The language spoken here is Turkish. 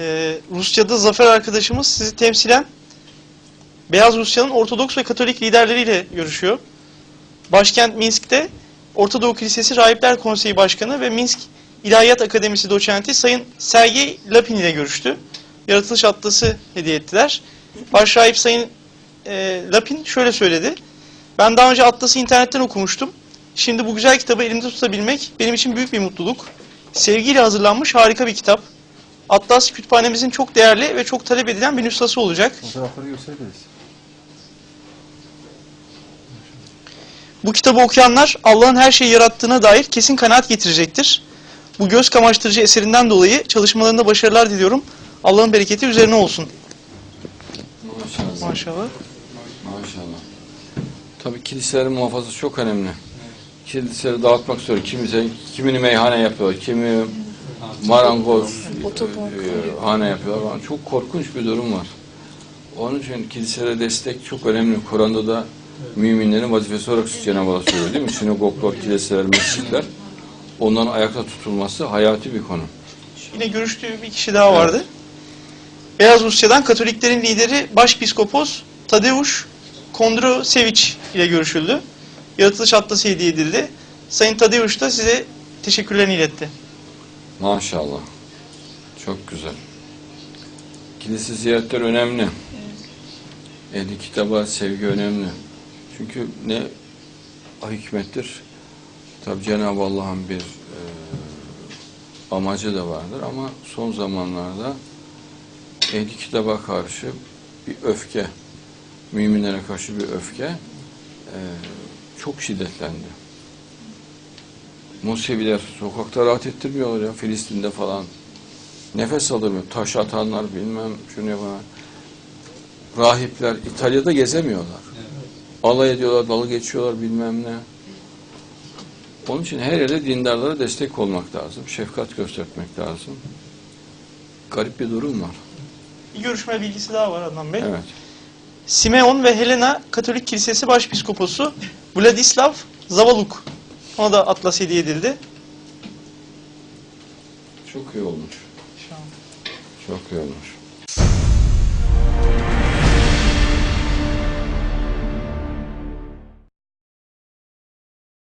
Ee, Rusya'da Zafer arkadaşımız sizi temsilen Beyaz Rusya'nın Ortodoks ve Katolik liderleriyle görüşüyor. Başkent Minsk'te Orta Doğu Kilisesi Rahipler Konseyi Başkanı ve Minsk İlahiyat Akademisi doçenti Sayın Sergey Lapin ile görüştü. Yaratılış Atlası hediye ettiler. Başrahip Sayın e, Lapin şöyle söyledi. Ben daha önce Atlas'ı internetten okumuştum. Şimdi bu güzel kitabı elimde tutabilmek benim için büyük bir mutluluk. Sevgiyle hazırlanmış harika bir kitap. Atlas kütüphanemizin çok değerli ve çok talep edilen bir nüshası olacak. Fotoğrafları gösterebiliriz. Bu kitabı okuyanlar Allah'ın her şeyi yarattığına dair kesin kanaat getirecektir. Bu göz kamaştırıcı eserinden dolayı çalışmalarında başarılar diliyorum. Allah'ın bereketi üzerine olsun. Maşallah. Maşallah. Maşallah. Tabii kiliselerin muhafazası çok önemli. Kiliseleri dağıtmak zor. Kimisi, kimini meyhane yapıyor, kimi marangoz e, hane yapıyor. Ama Çok korkunç bir durum var. Onun için kiliselere destek çok önemli. Kur'an'da da müminlerin vazifesi olarak Cenab-ı Allah söylüyor değil mi? Sinagoglar, kiliseler, mescitler onların ayakta tutulması hayati bir konu. Yine görüştüğü bir kişi daha vardı. Beyaz Rusya'dan Katoliklerin lideri Başpiskopos Tadeusz Kondrosevic ile görüşüldü. Yaratılış Atlası hediye edildi. Sayın Tadeusz da size teşekkürlerini iletti. Maşallah. Çok güzel. Kilise ziyaretler önemli. Ehli kitaba sevgi önemli. Çünkü ne hikmettir? Tabi Cenab-ı Allah'ın bir e, amacı da vardır ama son zamanlarda ehli kitaba karşı bir öfke, müminlere karşı bir öfke e, çok şiddetlendi. Museviler sokakta rahat ettirmiyorlar ya Filistin'de falan. Nefes alamıyor. Taş atanlar bilmem şunu yapan. Rahipler İtalya'da gezemiyorlar. Alay ediyorlar, dalı geçiyorlar bilmem ne. Onun için her yere dindarlara destek olmak lazım. Şefkat göstermek lazım. Garip bir durum var. Bir görüşme bilgisi daha var Adnan Bey. Evet. Simeon ve Helena Katolik Kilisesi Başpiskoposu Vladislav Zavaluk. Ona da Atlas hediye edildi. Çok iyi olmuş. Çok iyi.